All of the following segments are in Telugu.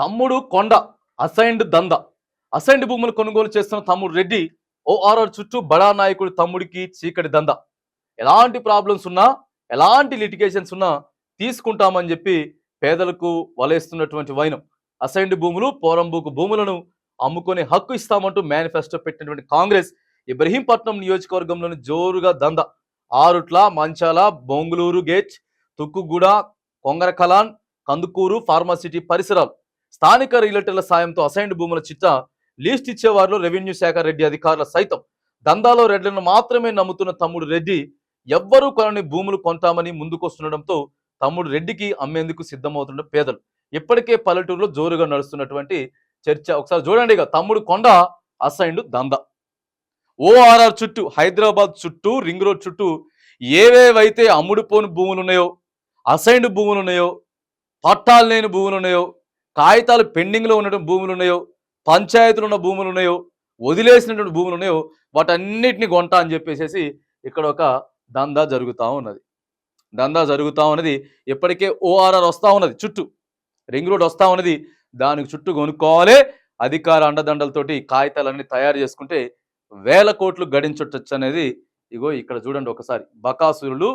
తమ్ముడు కొండ అసైన్డ్ దంద. అసైన్డ్ భూములు కొనుగోలు చేస్తున్న తమ్ముడు రెడ్డి ఓఆర్ఆర్ చుట్టూ బడా నాయకుడు తమ్ముడికి చీకటి దంద. ఎలాంటి ప్రాబ్లమ్స్ ఉన్నా ఎలాంటి లిటిగేషన్స్ ఉన్నా తీసుకుంటామని చెప్పి పేదలకు వలేస్తున్నటువంటి వైనం. అసైన్డ్ భూములు పోరంబూకు భూములను అమ్ముకొని హక్కు ఇస్తామంటూ మేనిఫెస్టో పెట్టినటువంటి కాంగ్రెస్ ఇబ్రహీంపట్నం నియోజకవర్గంలోని జోరుగా దంద. Arutla Manchala Bongulur gate Tukkuguda Kongarakalan Kandukur pharma city పరిసరాలు. స్థానిక రియల్టర్ల సాయంతో అసైన్డ్ భూముల చిట్టా లీస్ట్ ఇచ్చేవారిలో రెవెన్యూ శాఖ రెడ్డి అధికారుల సైతం. దందాలో రెడ్లను మాత్రమే నమ్ముతున్న తమ్ముడు రెడ్డి ఎవ్వరూ కొనని భూములు కొంటామని ముందుకొస్తుండటంతో తమ్ముడు రెడ్డికి అమ్మేందుకు సిద్ధమవుతున్న పేదలు. ఇప్పటికే పల్లెటూరులో జోరుగా నడుస్తున్నటువంటి చర్చ ఒకసారి చూడండి ఇక. తమ్ముడు కొండ అసైన్డ్ దంద. ఓఆర్ఆర్ చుట్టూ హైదరాబాద్ చుట్టూ రింగ్ రోడ్ చుట్టూ ఏవేవైతే అమ్ముడుపోని భూములు ఉన్నాయో అసైన్డ్ భూములు ఉన్నాయో పట్టాలు లేని భూములు ఉన్నాయో కాగితాలు పెండింగ్లో ఉన్నటువంటి భూములు ఉన్నాయో పంచాయతీలు ఉన్న భూములు ఉన్నాయో వదిలేసినటువంటి భూములు ఉన్నాయో వాటన్నిటిని కొంటా అని చెప్పేసి ఇక్కడ ఒక దందా జరుగుతూ ఉన్నది. దందా జరుగుతూ ఉన్నది. ఇప్పటికే ఓఆర్ఆర్ వస్తూ ఉన్నది చుట్టూ. రింగ్ రోడ్ వస్తూ ఉన్నది. దానికి చుట్టూ కొనుక్కోవాలి. అధికార అండదండలతోటి కాగితాలన్నీ తయారు చేసుకుంటే వేల కోట్లు గడించొచ్చు అనేది ఇగో ఇక్కడ చూడండి ఒకసారి. బకాసురులు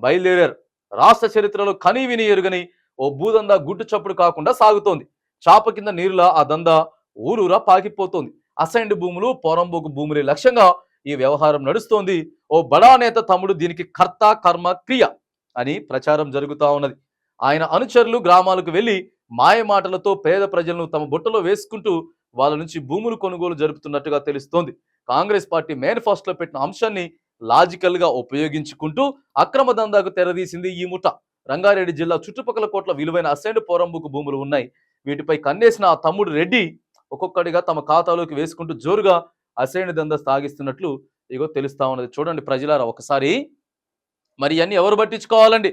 బయలుదేరారు. రాష్ట్ర చరిత్రలో కని విని ఎరుగని ఓ భూదందా గుట్టు చప్పుడు కాకుండా సాగుతోంది. చాప కింద నీరులా ఆ దందా ఊరూరా పాకిపోతోంది. అసైన్డ్ భూములు పొరంబోకు భూములే లక్ష్యంగా ఈ వ్యవహారం నడుస్తోంది. ఓ బడా నేత తమ్ముడు దీనికి కర్త కర్మ క్రియ అని ప్రచారం జరుగుతా ఉన్నది. ఆయన అనుచరులు గ్రామాలకు వెళ్ళి మాయ మాటలతో పేద ప్రజలను తమ బుట్టలో వేసుకుంటూ వాళ్ళ నుంచి భూములు కొనుగోలు జరుపుతున్నట్టుగా తెలుస్తోంది. కాంగ్రెస్ పార్టీ మేనిఫెస్టోలో పెట్టిన అంశాన్ని లాజికల్గా ఉపయోగించుకుంటూ అక్రమ దందాకు తెరదీసింది ఈ ముఠ. రంగారెడ్డి జిల్లా చుట్టుపక్కల కోట్ల విలువైన అసైన్డ్ పోరంబుకు భూములు ఉన్నాయి. వీటిపై కన్నేసిన ఆ తమ్ముడు రెడ్డి ఒక్కొక్కడిగా తమ ఖాతాలోకి వేసుకుంటూ జోరుగా అసైన్డ్ దందా సాగిస్తున్నట్లు ఇగో తెలుస్తా ఉన్నది. చూడండి ప్రజలారా ఒకసారి. మరి ఇవన్నీ ఎవరు పట్టించుకోవాలండి?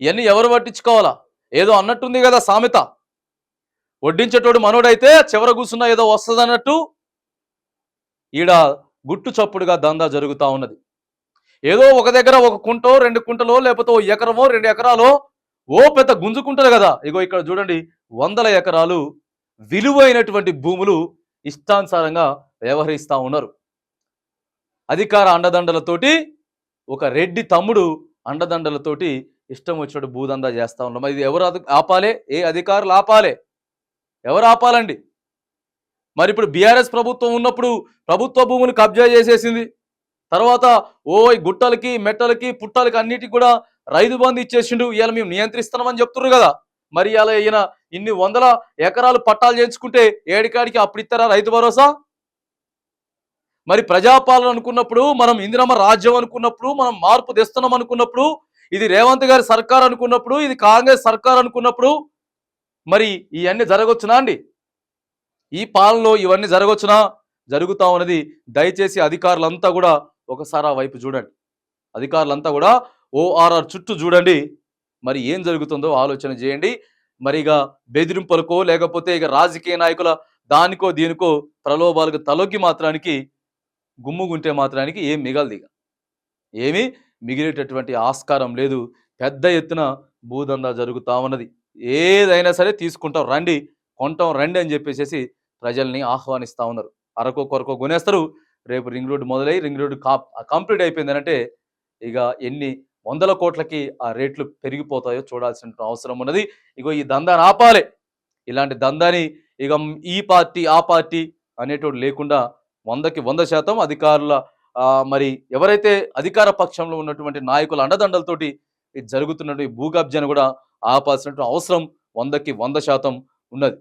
ఇవన్నీ ఎవరు పట్టించుకోవాలా? ఏదో అన్నట్టుంది కదా సామెత. వడ్డించేటోడు మనోడైతే చివర కూర్చున్నా ఏదో వస్తుంది అన్నట్టు ఈడ గుట్టు చప్పుడుగా దందా జరుగుతూ ఉన్నది. ఏదో ఒక దగ్గర ఒక కుంటో రెండు కుంటలో లేకపోతే ఓ ఎకరమో రెండు ఎకరాలో ఓ పెద్ద గుంజుకుంటారు కదా. ఇగో ఇక్కడ చూడండి వందల ఎకరాలు విలువైనటువంటి భూములు ఇష్టానుసారంగా వ్యవహరిస్తా ఉన్నారు. అధికార అండదండలతోటి ఒక రెడ్డి తమ్ముడు అండదండలతోటి ఇష్టం వచ్చినట్టు భూదందా చేస్తా ఉన్నాం ఇది ఎవరు ఆపాలే? ఏ అధికారులు ఆపాలే? ఎవరు ఆపాలండి? మరి ఇప్పుడు బీఆర్ఎస్ ప్రభుత్వం ఉన్నప్పుడు ప్రభుత్వ భూములు కబ్జా చేసేసింది. తర్వాత ఓ గుట్టలకి మెట్టలకి పుట్టలకి అన్నిటికి కూడా రైతు బంధు ఇచ్చేసిండు. ఇవాళ మేము నియంత్రిస్తున్నామని చెప్తున్నారు కదా. మరి ఇలా ఈయన ఇన్ని వందల ఎకరాలు పట్టాలు చేయించుకుంటే ఏడికాడికి అప్పుడు ఇస్తారా రైతు భరోసా? మరి ప్రజాపాలన అనుకున్నప్పుడు మనం ఇందిరమ్మ రాజ్యం అనుకున్నప్పుడు మనం మార్పు తెస్తున్నాం అనుకున్నప్పుడు ఇది రేవంత్ గారి సర్కార్ అనుకున్నప్పుడు ఇది కాంగ్రెస్ సర్కార్ అనుకున్నప్పుడు మరి ఇవన్నీ జరగవచ్చునా అండి? ఈ పాలనలో ఇవన్నీ జరగవచ్చునా జరుగుతా ఉన్నది దయచేసి అధికారులంతా కూడా ఒకసారి ఆ వైపు చూడండి. అధికారులంతా కూడా ఓఆర్ఆర్ చుట్టూ చూడండి. మరి ఏం జరుగుతుందో ఆలోచన చేయండి. మరి ఇక బెదిరింపులకో లేకపోతే ఇక రాజకీయ నాయకుల దానికో దీనికో ప్రలోభాలకు తలొగ్గి మాత్రానికి గుమ్ముగుంటే మాత్రానికి ఏం మిగలదిగ ఇక. ఏమీ మిగిలేటటువంటి ఆస్కారం లేదు. పెద్ద ఎత్తున భూదందా జరుగుతా ఉన్నది. ఏదైనా సరే తీసుకుంటాం రండి కొంటాం రండి అని చెప్పేసి ప్రజల్ని ఆహ్వానిస్తూ ఉన్నారు. అరకో కొరకో కొనేస్తారు రేపు రింగ్ రోడ్డు మొదలై రింగ్ రోడ్డు కా కంప్లీట్ అయిపోయింది అంటే ఇక ఎన్ని వందల కోట్లకి ఆ రేట్లు పెరిగిపోతాయో చూడాల్సిన అవసరం ఉన్నది. ఇగో ఈ దందాని ఆపాలి. ఇలాంటి దందాని ఇక ఈ పార్టీ ఆ పార్టీ అనేటోడు లేకుండా వందకి వంద శాతం అధికారుల మరి ఎవరైతే అధికార పక్షంలో ఉన్నటువంటి నాయకుల అండదండలతోటి ఇది జరుగుతున్నటువంటి భూకబ్జాను కూడా ఆపాల్సినటువంటి అవసరం వందకి వంద శాతం ఉన్నది.